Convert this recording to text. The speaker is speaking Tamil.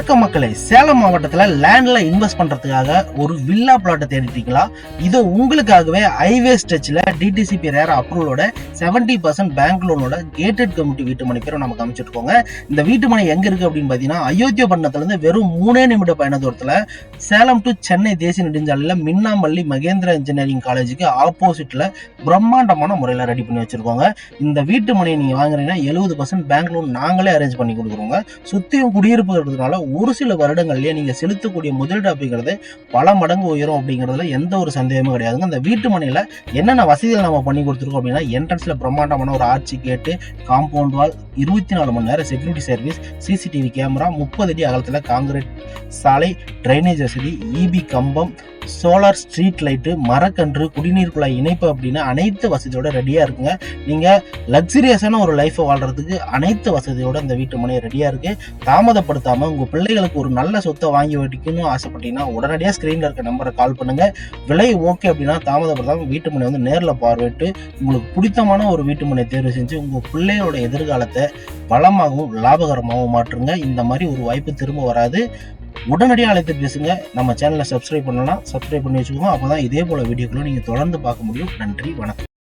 வணக்கம் மக்களே. சேலம் மாவட்டத்தில் லேண்ட்ல இன்வெஸ்ட் பண்றதுக்காக ஒரு வில்லா பிளாட்டை தேடிட்டீங்களா? இது உங்களுக்காகவே ஹைவே ஸ்ட்ரெச்சில் டிடிசிபி ரேர் அப்ரூவலோட செவன்டி பர்சன்ட் பேங்க் லோனோட கேட்டட் கமிட்டி வீட்டு மனை பேரும் நமக்கு காமிச்சிருக்கோங்க. இந்த வீட்டு மனை எங்க இருக்கு அப்படின்னு பார்த்தீங்கன்னா அயோத்தியா பட்டணத்துல இருந்து வெறும் மூணே நிமிட பயண தூரத்தில் சேலம் டு சென்னை தேசிய நெடுஞ்சாலையில் மின்னாமல்லி மகேந்திர இன்ஜினியரிங் காலேஜுக்கு ஆப்போசிட்ல பிரம்மாண்டமான முறையில் ரெடி பண்ணி வச்சிருக்கோங்க. இந்த வீட்டு மனையை நீங்க வாங்குறீங்கன்னா எழுபது பர்சன்ட் பேங்க் லோன் நாங்களே அரேஞ்ச் பண்ணி கொடுக்குறோங்க. சுத்தியும் குடியிருப்பு இருக்கிறதுனால ஒரு சில வருடங்கள்லயே நீங்க செலுத்தக்கூடிய முதலீடு அப்படிங்கிறது பல மடங்கு உயரும் அப்படிங்கிறதுல எந்த ஒரு சந்தேகமும் கிடையாதுங்க. இந்த வீட்டு மனையில என்னென்ன வசதிகள் நம்ம பண்ணி கொடுத்துருக்கோம் அப்படின்னா என்ட்ரன்ஸ்ல பிரம்மாண்டமான ஒரு ஆட்சி கேட்டு காம்பவுண்ட் வால் இருபத்தி நாலு மணி நேரம் செக்யூரிட்டி சர்வீஸ் சிசிடிவி கேமரா முப்பது அடி அகலத்தில் காங்கிரீட் சாலை ட்ரைனேஜ் வசதி இபி கம்பம் சோலார் ஸ்ட்ரீட் லைட்டு மரக்கன்று குடிநீர் குழாய் இணைப்பு அப்படின்னு அனைத்து வசதியோட ரெடியாக இருக்குங்க. நீங்கள் லக்ஸரியஸான ஒரு லைஃப்பை வாழ்கிறதுக்கு அனைத்து வசதியோட இந்த வீட்டு மனை ரெடியாக இருக்குது தாமதப்படுத்தாமல் உங்கள் பிள்ளைகளுக்கு ஒரு நல்ல சொத்தை வாங்கி வைக்கணும்னு ஆசைப்பட்டீங்கன்னா உடனடியாக ஸ்க்ரீனில் இருக்க நம்பரை கால் பண்ணுங்கள் விலை ஓகே அப்படின்னா தாமதப்படுத்தாமல் வீட்டு மனை வந்து நேரில் பார்வையிட்டு உங்களுக்கு பிடித்தமான ஒரு வீட்டு மனை தேர்வு செஞ்சு உங்கள் பிள்ளையோட எதிர்காலத்தை வளமாகவும் லாபகரமாகவும் மாற்றுங்க. இந்த மாதிரி ஒரு வாய்ப்பு திரும்ப வராது. உடனடியாக அழைத்து பேசுங்க. நம்ம சேனலை சப்ஸ்கிரைப் பண்ணலாம் சப்ஸ்கிரைப் பண்ணி வச்சுக்கோங்க. அப்போ தான் இதே போல் வீடியோக்களும் நீங்கள் தொடர்ந்து பார்க்க முடியும். நன்றி வணக்கம்.